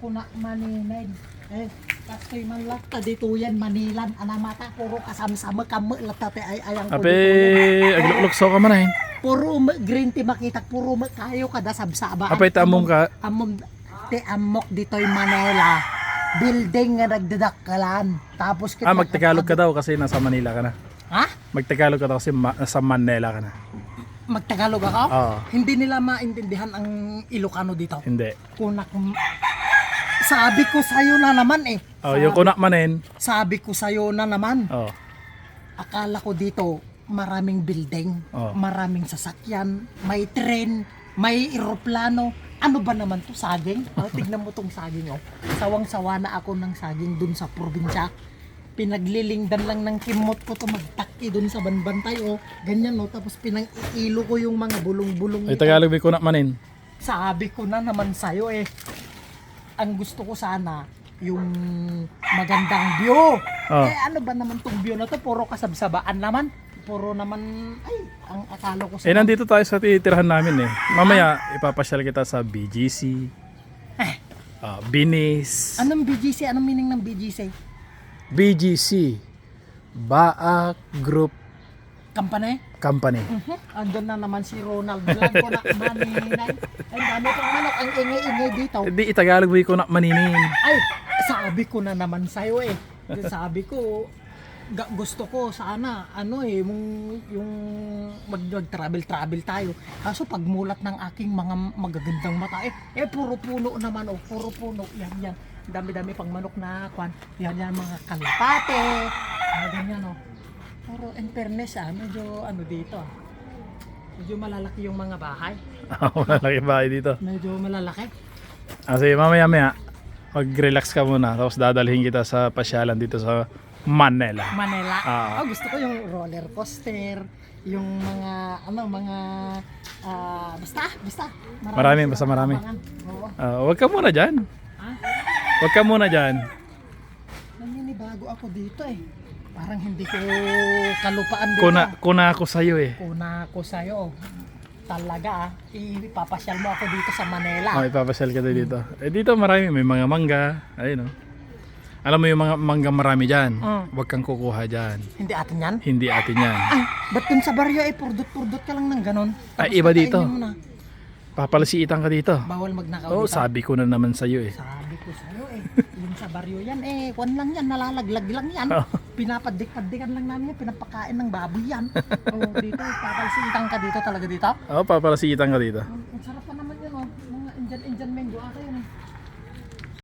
kuna maninay. Eh, kastoy man lata dito yan Manilan anamata puro kasama-sama kamo lata te ay ayang ko Ape, agluklukso ka man eh. Puro green tea makita puro kayo kada sabsaba. Apay tamong ka. Among te amok dito'y Manila. Building nga nagdadakalan. Tapos Ah, magtagalog ka daw kasi nasa Manila ka na. Ha? Magtagalog ka daw kasi ma- nasa Manila ka na. Magtagalog ako? Oo. Hindi nila maintindihan ang Ilocano dito. Hindi. Kunak Sabi ko sa'yo na naman eh. Oh, yung kunak manin. Sabi ko sa'yo na naman. Oh. Akala ko dito maraming building, Oh. maraming sasakyan, may train, may eroplano. Ano ba naman to saging? Oh, tignan mo tong saging oh. Sawang-sawa na ako ng saging dun sa probinsya. Pinaglilingdan lang ng kimot ko to magtaki dun sa banbantay oh. Ganyan oh. Tapos pinang-iilo ko yung mga bulong-bulong. Ay. Tagalog may kunak manin. Sabi ko na naman sa'yo eh. Ang gusto ko sana yung magandang view. Oh. Eh ano ba naman tong view na to? Puro kasabsabaan naman. Puro naman, ay, ang akala ko sa... Eh, nandito tayo sa titirahan namin eh. Mamaya, ipapasyal kita sa BGC. Ah, Binis. Anong BGC? Anong meaning ng BGC? BGC. Baak Group Kampane? Company. Mhm. Andun na naman si Ronald Blanco na maninay. Ay, dami kong manok. Ang ingay-ingay dito. Hindi, itagalog may kunak maninin. Ay, sabi ko na naman sa'yo eh. Sabi ko, gusto ko sana, ano eh, yung, yung mag, travel tayo. Kaso pagmulat ng aking mga magagandang mata, eh, eh puro puno naman, oh, puro puno. Yan, yan. Dami-dami pang manok na kwan. Yan, yan, mga kalapate. Ano, ganyan, oh. Pero in fairness, ah, medyo ano dito, ah. Medyo malalaki yung mga bahay. Wala laki bahay dito. Medyo malalaki. Ah, sige, mamaya maya. Mag-relax ka muna. Tapos dadalhin kita sa pasyalan dito sa Manila. Manila. Ah. Oh, gusto ko yung roller coaster, yung mga ano mga ah, basta basta Marami, basta marami. abangan. Oo. Ah, wag ka muna dyan. Ha? Wag ka muna dyan. Naninibago ako dito eh. Parang hindi ko kalupaan dito. Kuna, kuna ako sa'yo eh. Kuna ko sa'yo. Talaga ah. Ipapasyal mo ako dito sa Manila. Oh, ipapasyal ka dito. Eh dito marami, may mga mangga. Ayun oh. Alam mo yung mga mangga marami dyan. Mm. Huwag kang kukuha dyan. Hindi atin yan? Hindi atin yan. Ay, ba't dun sa baryo ay purdot-purdot ka lang ng ganon? Ay, iba dito. Papalasiitan ka dito. Bawal magnakaw Oo, dito. sabi ko na naman sa'yo eh. Sabi ko sa'yo eh, yung sa baryo yan eh, kwan lang yan, nalalaglag lang yan. Oh. Pinapadik-padikan lang namin yan, pinapakain ng baboy yan. oh, dito, papalsitan ka dito talaga dito. Oo, papalasitan ka dito. Ang ang sarap pa naman yun oh, mga Indian Indian mango ata yun eh.